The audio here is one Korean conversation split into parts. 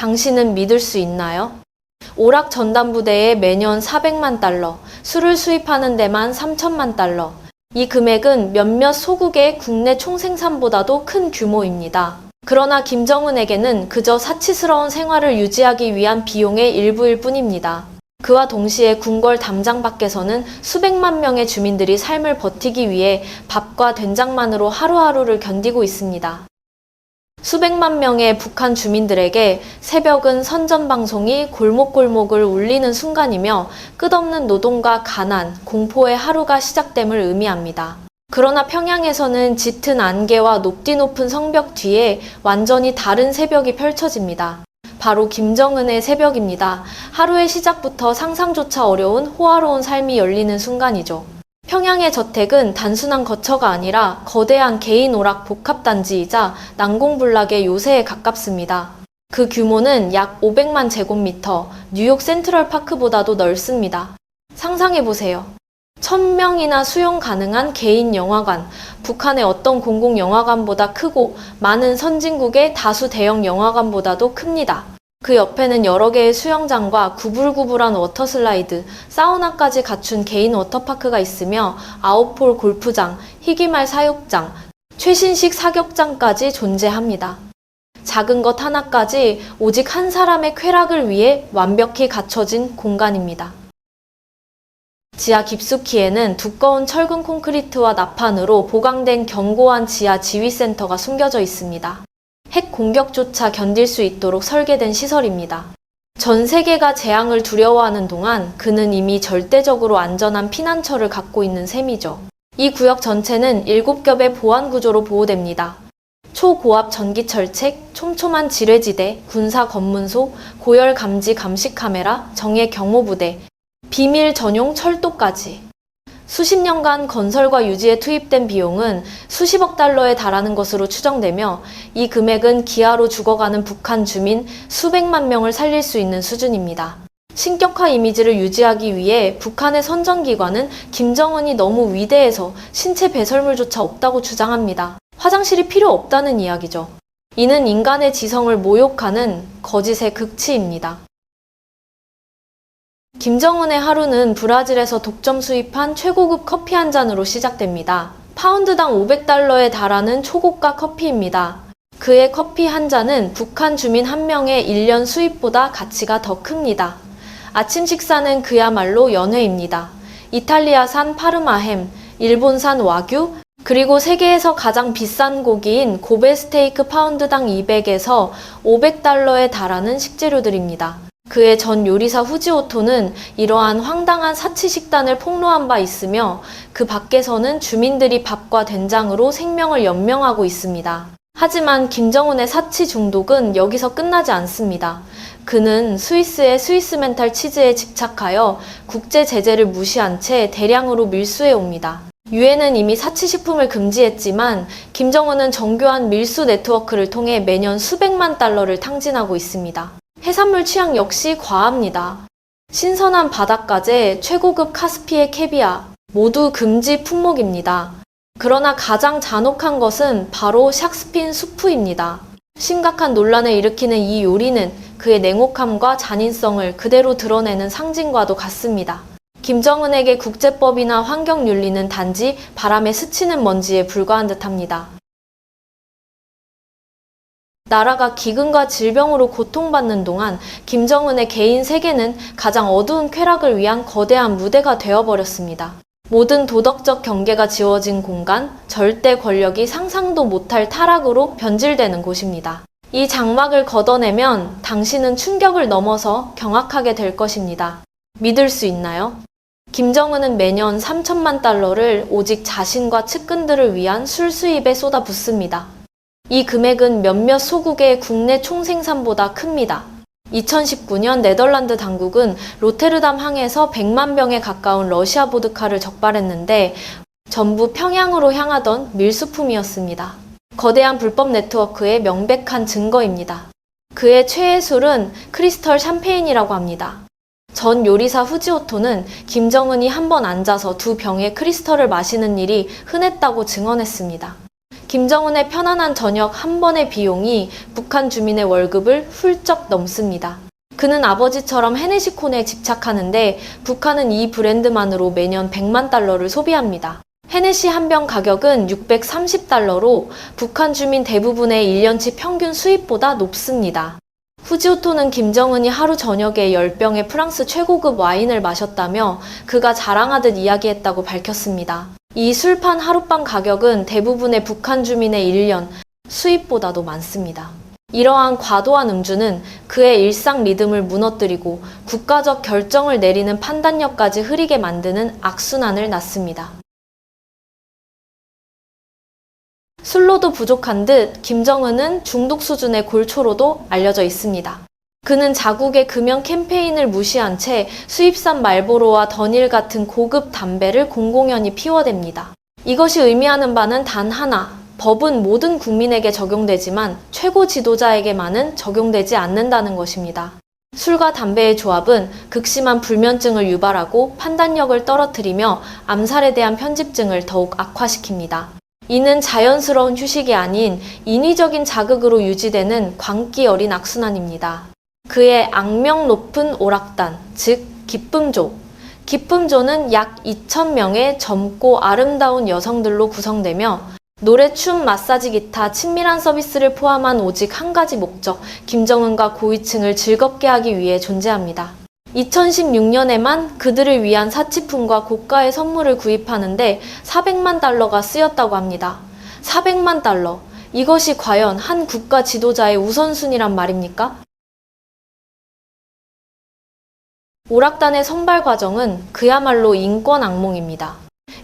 당신은 믿을 수 있나요? 오락 전담부대에 매년 400만 달러, 술을 수입하는 데만 3천만 달러. 이 금액은 몇몇 소국의 국내 총생산보다도 큰 규모입니다. 그러나 김정은에게는 그저 사치스러운 생활을 유지하기 위한 비용의 일부일 뿐입니다. 그와 동시에 궁궐 담장 밖에서는 수백만 명의 주민들이 삶을 버티기 위해 밥과 된장만으로 하루하루를 견디고 있습니다. 수백만 명의 북한 주민들에게 새벽은 선전방송이 골목골목을 울리는 순간이며 끝없는 노동과 가난, 공포의 하루가 시작됨을 의미합니다. 그러나 평양에서는 짙은 안개와 높디 높은 성벽 뒤에 완전히 다른 새벽이 펼쳐집니다. 바로 김정은의 새벽입니다. 하루의 시작부터 상상조차 어려운 호화로운 삶이 열리는 순간이죠. 평양의 저택은 단순한 거처가 아니라 거대한 개인 오락 복합단지이자 난공불락의 요새에 가깝습니다. 그 규모는 약 500만 제곱미터, 뉴욕 센트럴 파크보다도 넓습니다. 상상해보세요. 1000명이나 수용 가능한 개인 영화관, 북한의 어떤 공공 영화관보다 크고 많은 선진국의 다수 대형 영화관보다도 큽니다. 그 옆에는 여러 개의 수영장과 구불구불한 워터슬라이드, 사우나까지 갖춘 개인 워터파크가 있으며 아웃폴 골프장, 희귀말 사육장, 최신식 사격장까지 존재합니다. 작은 것 하나까지 오직 한 사람의 쾌락을 위해 완벽히 갖춰진 공간입니다. 지하 깊숙이에는 두꺼운 철근 콘크리트와 나판으로 보강된 견고한 지하 지휘센터가 숨겨져 있습니다. 핵 공격조차 견딜 수 있도록 설계된 시설입니다. 전 세계가 재앙을 두려워하는 동안 그는 이미 절대적으로 안전한 피난처를 갖고 있는 셈이죠. 이 구역 전체는 7겹의 보안 구조로 보호됩니다. 초고압 전기 철책, 촘촘한 지뢰지대, 군사 검문소, 고열 감지 감식 카메라, 정예 경호부대, 비밀 전용 철도까지. 수십 년간 건설과 유지에 투입된 비용은 수십억 달러에 달하는 것으로 추정되며 이 금액은 기아로 죽어가는 북한 주민 수백만 명을 살릴 수 있는 수준입니다. 신격화 이미지를 유지하기 위해 북한의 선전기관은 김정은이 너무 위대해서 신체 배설물조차 없다고 주장합니다. 화장실이 필요 없다는 이야기죠. 이는 인간의 지성을 모욕하는 거짓의 극치입니다. 김정은의 하루는 브라질에서 독점 수입한 최고급 커피 한 잔으로 시작됩니다. 파운드당 500달러에 달하는 초고가 커피입니다. 그의 커피 한 잔은 북한 주민 한 명의 1년 수입보다 가치가 더 큽니다. 아침 식사는 그야말로 연회입니다. 이탈리아산 파르마햄, 일본산 와규, 그리고 세계에서 가장 비싼 고기인 고베 스테이크 파운드당 200에서 500달러에 달하는 식재료들입니다. 그의 전 요리사 후지오토는 이러한 황당한 사치 식단을 폭로한 바 있으며 그 밖에서는 주민들이 밥과 된장으로 생명을 연명하고 있습니다. 하지만 김정은의 사치 중독은 여기서 끝나지 않습니다. 그는 스위스의 스위스 멘탈 치즈에 집착하여 국제 제재를 무시한 채 대량으로 밀수해 옵니다. 유엔은 이미 사치식품을 금지했지만 김정은은 정교한 밀수 네트워크를 통해 매년 수백만 달러를 탕진하고 있습니다. 해산물 취향 역시 과합니다. 신선한 바닷가재, 최고급 카스피의 캐비아, 모두 금지 품목입니다. 그러나 가장 잔혹한 것은 바로 샥스핀 수프입니다. 심각한 논란을 일으키는 이 요리는 그의 냉혹함과 잔인성을 그대로 드러내는 상징과도 같습니다. 김정은에게 국제법이나 환경윤리는 단지 바람에 스치는 먼지에 불과한 듯합니다. 나라가 기근과 질병으로 고통받는 동안 김정은의 개인 세계는 가장 어두운 쾌락을 위한 거대한 무대가 되어버렸습니다. 모든 도덕적 경계가 지워진 공간, 절대 권력이 상상도 못할 타락으로 변질되는 곳입니다. 이 장막을 걷어내면 당신은 충격을 넘어서 경악하게 될 것입니다. 믿을 수 있나요? 김정은은 매년 3천만 달러를 오직 자신과 측근들을 위한 술 수입에 쏟아붓습니다. 이 금액은 몇몇 소국의 국내 총생산보다 큽니다. 2019년 네덜란드 당국은 로테르담 항에서 100만 병에 가까운 러시아 보드카를 적발했는데 전부 평양으로 향하던 밀수품이었습니다. 거대한 불법 네트워크의 명백한 증거입니다. 그의 최애 술은 크리스털 샴페인이라고 합니다. 전 요리사 후지오토는 김정은이 한 번 앉아서 두 병의 크리스털을 마시는 일이 흔했다고 증언했습니다. 김정은의 편안한 저녁 한 번의 비용이 북한 주민의 월급을 훌쩍 넘습니다. 그는 아버지처럼 헤네시콘에 집착하는데 북한은 이 브랜드만으로 매년 100만 달러를 소비합니다. 헤네시 한 병 가격은 630달러로 북한 주민 대부분의 1년치 평균 수입보다 높습니다. 후지오토는 김정은이 하루 저녁에 10병의 프랑스 최고급 와인을 마셨다며 그가 자랑하듯 이야기했다고 밝혔습니다. 이 술판 하룻밤 가격은 대부분의 북한 주민의 1년 수입보다도 많습니다. 이러한 과도한 음주는 그의 일상 리듬을 무너뜨리고 국가적 결정을 내리는 판단력까지 흐리게 만드는 악순환을 낳습니다. 술로도 부족한 듯 김정은은 중독 수준의 골초로도 알려져 있습니다. 그는 자국의 금연 캠페인을 무시한 채 수입산 말보로와 더닐 같은 고급 담배를 공공연히 피워댑니다. 이것이 의미하는 바는 단 하나, 법은 모든 국민에게 적용되지만 최고 지도자에게만은 적용되지 않는다는 것입니다. 술과 담배의 조합은 극심한 불면증을 유발하고 판단력을 떨어뜨리며 암살에 대한 편집증을 더욱 악화시킵니다. 이는 자연스러운 휴식이 아닌 인위적인 자극으로 유지되는 광기 어린 악순환입니다. 그의 악명 높은 오락단, 즉 기쁨조. 기쁨조는 약 2,000명의 젊고 아름다운 여성들로 구성되며 노래, 춤, 마사지, 기타, 친밀한 서비스를 포함한 오직 한 가지 목적, 김정은과 고위층을 즐겁게 하기 위해 존재합니다. 2016년에만 그들을 위한 사치품과 고가의 선물을 구입하는데 400만 달러가 쓰였다고 합니다. 400만 달러. 이것이 과연 한 국가 지도자의 우선순위란 말입니까? 오락단의 선발 과정은 그야말로 인권 악몽입니다.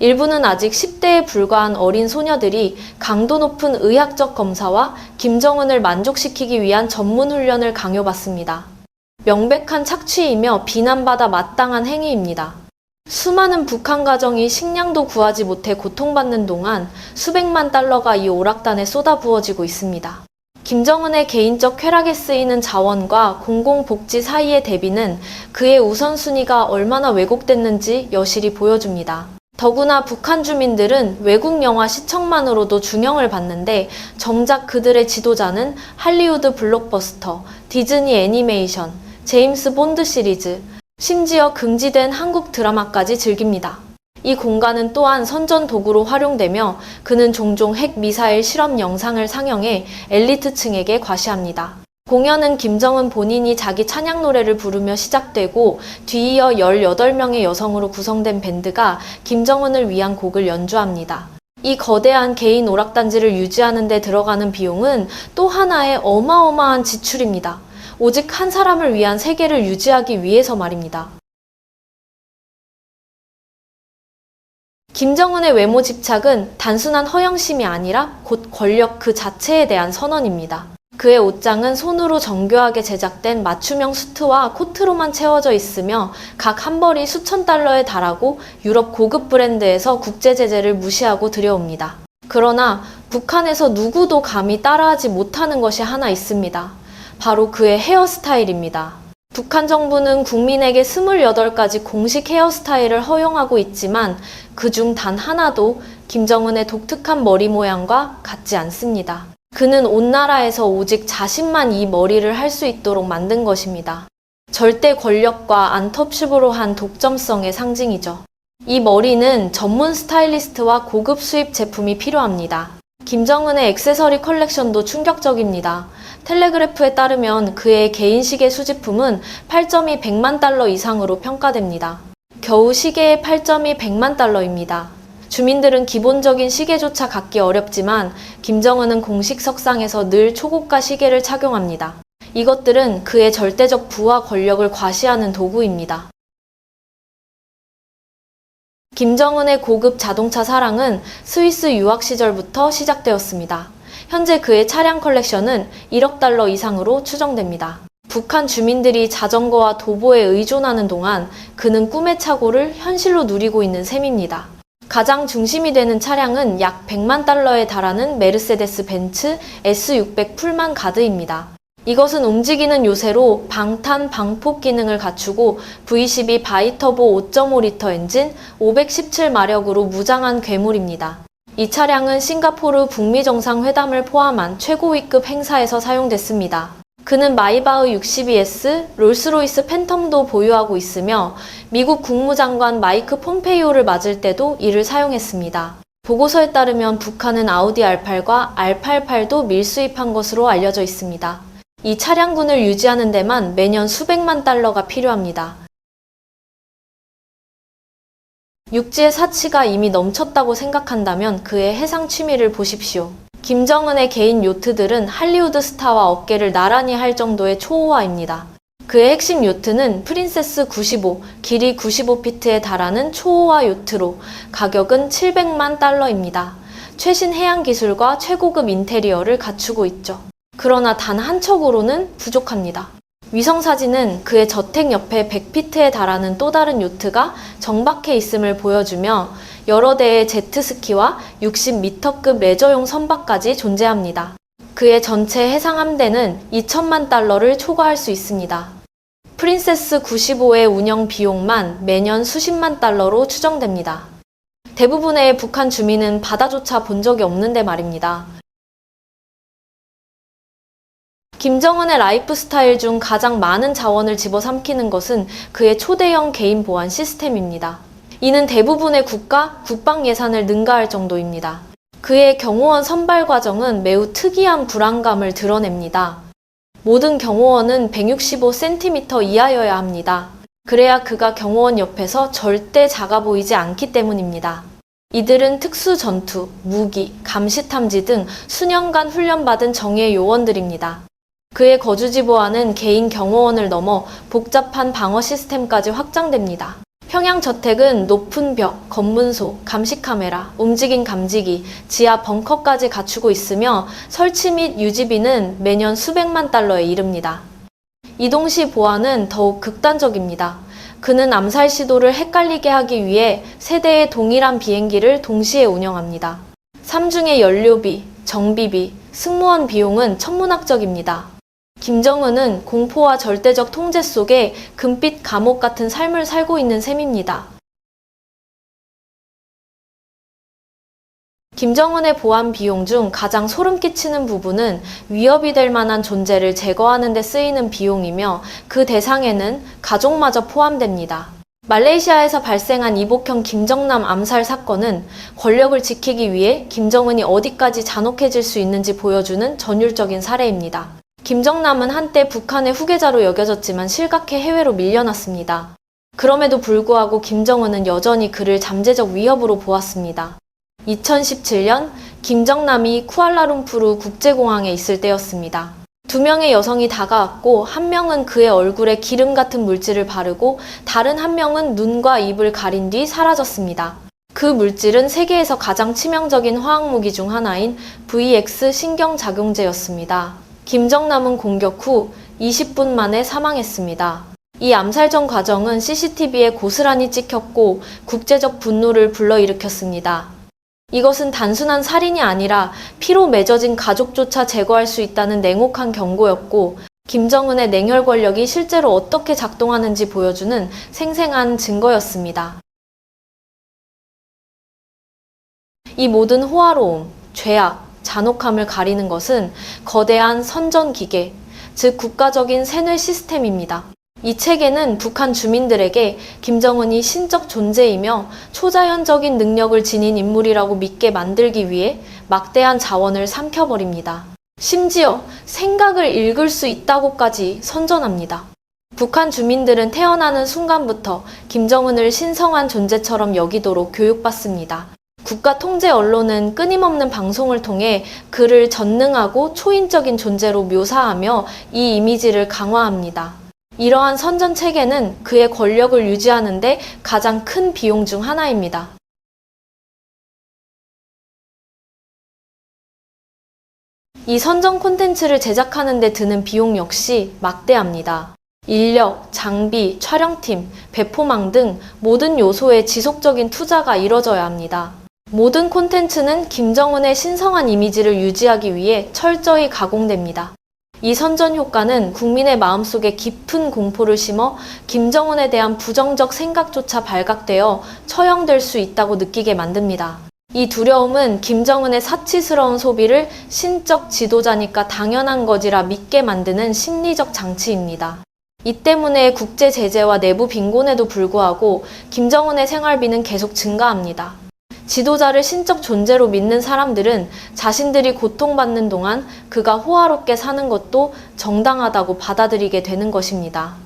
일부는 아직 10대에 불과한 어린 소녀들이 강도 높은 의학적 검사와 김정은을 만족시키기 위한 전문 훈련을 강요받습니다. 명백한 착취이며 비난받아 마땅한 행위입니다. 수많은 북한 가정이 식량도 구하지 못해 고통받는 동안 수백만 달러가 이 오락단에 쏟아 부어지고 있습니다. 김정은의 개인적 쾌락에 쓰이는 자원과 공공복지 사이의 대비는 그의 우선순위가 얼마나 왜곡됐는지 여실히 보여줍니다. 더구나 북한 주민들은 외국 영화 시청만으로도 중형을 받는데 정작 그들의 지도자는 할리우드 블록버스터, 디즈니 애니메이션, 제임스 본드 시리즈, 심지어 금지된 한국 드라마까지 즐깁니다. 이 공간은 또한 선전 도구로 활용되며 그는 종종 핵 미사일 실험 영상을 상영해 엘리트층에게 과시합니다. 공연은 김정은 본인이 자기 찬양 노래를 부르며 시작되고 뒤이어 18명의 여성으로 구성된 밴드가 김정은을 위한 곡을 연주합니다. 이 거대한 개인 오락단지를 유지하는 데 들어가는 비용은 또 하나의 어마어마한 지출입니다. 오직 한 사람을 위한 세계를 유지하기 위해서 말입니다. 김정은의 외모 집착은 단순한 허영심이 아니라 곧 권력 그 자체에 대한 선언입니다. 그의 옷장은 손으로 정교하게 제작된 맞춤형 수트와 코트로만 채워져 있으며 각 한 벌이 수천 달러에 달하고 유럽 고급 브랜드에서 국제 제재를 무시하고 들여옵니다. 그러나 북한에서 누구도 감히 따라하지 못하는 것이 하나 있습니다. 바로 그의 헤어스타일입니다. 북한 정부는 국민에게 28가지 공식 헤어스타일을 허용하고 있지만 그 중 단 하나도 김정은의 독특한 머리 모양과 같지 않습니다. 그는 온 나라에서 오직 자신만 이 머리를 할 수 있도록 만든 것입니다. 절대 권력과 안텁십으로 한 독점성의 상징이죠. 이 머리는 전문 스타일리스트와 고급 수입 제품이 필요합니다. 김정은의 액세서리 컬렉션도 충격적입니다. 텔레그래프에 따르면 그의 개인 시계 수집품은 8점이 100만 달러 이상으로 평가됩니다. 겨우 시계의 8점이 100만 달러입니다. 주민들은 기본적인 시계조차 갖기 어렵지만 김정은은 공식 석상에서 늘 초고가 시계를 착용합니다. 이것들은 그의 절대적 부와 권력을 과시하는 도구입니다. 김정은의 고급 자동차 사랑은 스위스 유학 시절부터 시작되었습니다. 현재 그의 차량 컬렉션은 1억 달러 이상으로 추정됩니다. 북한 주민들이 자전거와 도보에 의존하는 동안 그는 꿈의 차고를 현실로 누리고 있는 셈입니다. 가장 중심이 되는 차량은 약 100만 달러에 달하는 메르세데스 벤츠 S600 풀만 가드입니다. 이것은 움직이는 요새로 방탄 방폭 기능을 갖추고 V12 바이터보 5.5리터 엔진 517마력으로 무장한 괴물입니다. 이 차량은 싱가포르 북미 정상회담을 포함한 최고위급 행사에서 사용됐습니다. 그는 마이바흐 62S, 롤스로이스 팬텀도 보유하고 있으며 미국 국무장관 마이크 폼페이오를 맞을 때도 이를 사용했습니다. 보고서에 따르면 북한은 아우디 R8과 R88도 밀수입한 것으로 알려져 있습니다. 이 차량군을 유지하는 데만 매년 수백만 달러가 필요합니다. 육지의 사치가 이미 넘쳤다고 생각한다면 그의 해상 취미를 보십시오. 김정은의 개인 요트들은 할리우드 스타와 어깨를 나란히 할 정도의 초호화입니다. 그의 핵심 요트는 프린세스 95, 길이 95피트에 달하는 초호화 요트로 가격은 700만 달러입니다. 최신 해양 기술과 최고급 인테리어를 갖추고 있죠. 그러나 단 한 척으로는 부족합니다. 위성 사진은 그의 저택 옆에 100피트에 달하는 또 다른 요트가 정박해 있음을 보여주며 여러 대의 제트스키와 60m급 레저용 선박까지 존재합니다. 그의 전체 해상 함대는 2천만 달러를 초과할 수 있습니다. 프린세스 95의 운영 비용만 매년 수십만 달러로 추정됩니다. 대부분의 북한 주민은 바다조차 본 적이 없는데 말입니다. 김정은의 라이프 스타일 중 가장 많은 자원을 집어삼키는 것은 그의 초대형 개인 보안 시스템입니다. 이는 대부분의 국가, 국방 예산을 능가할 정도입니다. 그의 경호원 선발 과정은 매우 특이한 불안감을 드러냅니다. 모든 경호원은 165cm 이하여야 합니다. 그래야 그가 경호원 옆에서 절대 작아 보이지 않기 때문입니다. 이들은 특수 전투, 무기, 감시 탐지 등 수년간 훈련받은 정예 요원들입니다. 그의 거주지 보안은 개인 경호원을 넘어 복잡한 방어 시스템까지 확장됩니다. 평양 저택은 높은 벽, 검문소, 감시 카메라, 움직임 감지기, 지하 벙커까지 갖추고 있으며 설치 및 유지비는 매년 수백만 달러에 이릅니다. 이동 시 보안은 더욱 극단적입니다. 그는 암살 시도를 헷갈리게 하기 위해 세 대의 동일한 비행기를 동시에 운영합니다. 삼중의 연료비, 정비비, 승무원 비용은 천문학적입니다. 김정은은 공포와 절대적 통제 속에 금빛 감옥 같은 삶을 살고 있는 셈입니다. 김정은의 보안 비용 중 가장 소름 끼치는 부분은 위협이 될 만한 존재를 제거하는 데 쓰이는 비용이며 그 대상에는 가족마저 포함됩니다. 말레이시아에서 발생한 이복형 김정남 암살 사건은 권력을 지키기 위해 김정은이 어디까지 잔혹해질 수 있는지 보여주는 전율적인 사례입니다. 김정남은 한때 북한의 후계자로 여겨졌지만 실각해 해외로 밀려났습니다. 그럼에도 불구하고 김정은은 여전히 그를 잠재적 위협으로 보았습니다. 2017년 김정남이 쿠알라룸푸르 국제공항에 있을 때였습니다. 두 명의 여성이 다가왔고 한 명은 그의 얼굴에 기름 같은 물질을 바르고 다른 한 명은 눈과 입을 가린 뒤 사라졌습니다. 그 물질은 세계에서 가장 치명적인 화학무기 중 하나인 VX 신경작용제였습니다. 김정남은 공격 후 20분 만에 사망했습니다. 이 암살 전 과정은 CCTV에 고스란히 찍혔고 국제적 분노를 불러일으켰습니다. 이것은 단순한 살인이 아니라 피로 맺어진 가족조차 제거할 수 있다는 냉혹한 경고였고 김정은의 냉혈 권력이 실제로 어떻게 작동하는지 보여주는 생생한 증거였습니다. 이 모든 호화로움, 죄악, 잔혹함을 가리는 것은 거대한 선전 기계, 즉 국가적인 세뇌 시스템입니다. 이 책에는 북한 주민들에게 김정은이 신적 존재이며 초자연적인 능력을 지닌 인물이라고 믿게 만들기 위해 막대한 자원을 삼켜버립니다. 심지어 생각을 읽을 수 있다고까지 선전합니다. 북한 주민들은 태어나는 순간부터 김정은을 신성한 존재처럼 여기도록 교육받습니다. 국가 통제 언론은 끊임없는 방송을 통해 그를 전능하고 초인적인 존재로 묘사하며 이 이미지를 강화합니다. 이러한 선전 체계는 그의 권력을 유지하는데 가장 큰 비용 중 하나입니다. 이 선전 콘텐츠를 제작하는 데 드는 비용 역시 막대합니다. 인력, 장비, 촬영팀, 배포망 등 모든 요소에 지속적인 투자가 이뤄져야 합니다. 모든 콘텐츠는 김정은의 신성한 이미지를 유지하기 위해 철저히 가공됩니다. 이 선전 효과는 국민의 마음속에 깊은 공포를 심어 김정은에 대한 부정적 생각조차 발각되어 처형될 수 있다고 느끼게 만듭니다. 이 두려움은 김정은의 사치스러운 소비를 신적 지도자니까 당연한 거지라 믿게 만드는 심리적 장치입니다. 이 때문에 국제 제재와 내부 빈곤에도 불구하고 김정은의 생활비는 계속 증가합니다. 지도자를 신적 존재로 믿는 사람들은 자신들이 고통받는 동안 그가 호화롭게 사는 것도 정당하다고 받아들이게 되는 것입니다.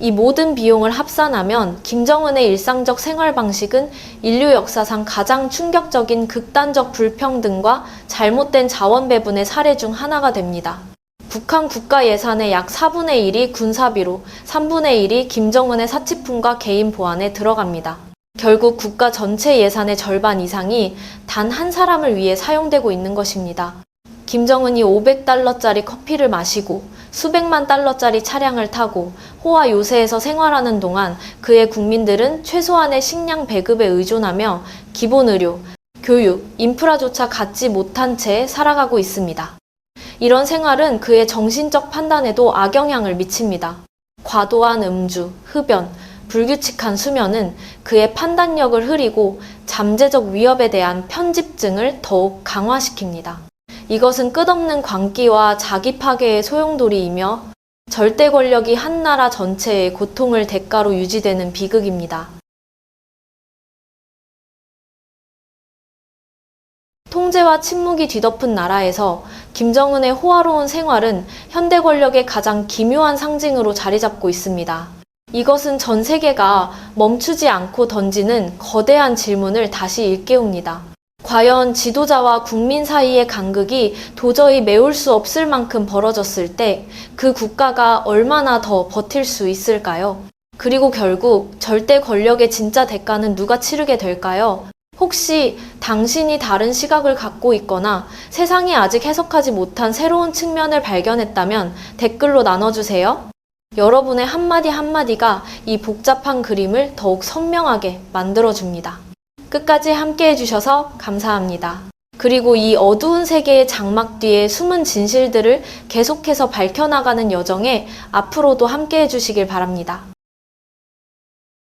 이 모든 비용을 합산하면 김정은의 일상적 생활 방식은 인류 역사상 가장 충격적인 극단적 불평등과 잘못된 자원 배분의 사례 중 하나가 됩니다. 북한 국가 예산의 약 4분의 1이 군사비로 3분의 1이 김정은의 사치품과 개인 보안에 들어갑니다. 결국 국가 전체 예산의 절반 이상이 단 한 사람을 위해 사용되고 있는 것입니다. 김정은이 500달러짜리 커피를 마시고 수백만 달러짜리 차량을 타고 호화 요새에서 생활하는 동안 그의 국민들은 최소한의 식량 배급에 의존하며 기본 의료, 교육, 인프라조차 갖지 못한 채 살아가고 있습니다. 이런 생활은 그의 정신적 판단에도 악영향을 미칩니다. 과도한 음주, 흡연, 불규칙한 수면은 그의 판단력을 흐리고 잠재적 위협에 대한 편집증을 더욱 강화시킵니다. 이것은 끝없는 광기와 자기 파괴의 소용돌이이며 절대 권력이 한 나라 전체의 고통을 대가로 유지되는 비극입니다. 통제와 침묵이 뒤덮은 나라에서 김정은의 호화로운 생활은 현대 권력의 가장 기묘한 상징으로 자리 잡고 있습니다. 이것은 전 세계가 멈추지 않고 던지는 거대한 질문을 다시 일깨웁니다. 과연 지도자와 국민 사이의 간극이 도저히 메울 수 없을 만큼 벌어졌을 때 그 국가가 얼마나 더 버틸 수 있을까요? 그리고 결국 절대 권력의 진짜 대가는 누가 치르게 될까요? 혹시 당신이 다른 시각을 갖고 있거나 세상이 아직 해석하지 못한 새로운 측면을 발견했다면 댓글로 나눠주세요. 여러분의 한마디 한마디가 이 복잡한 그림을 더욱 선명하게 만들어줍니다. 끝까지 함께 해주셔서 감사합니다. 그리고 이 어두운 세계의 장막 뒤에 숨은 진실들을 계속해서 밝혀나가는 여정에 앞으로도 함께 해주시길 바랍니다.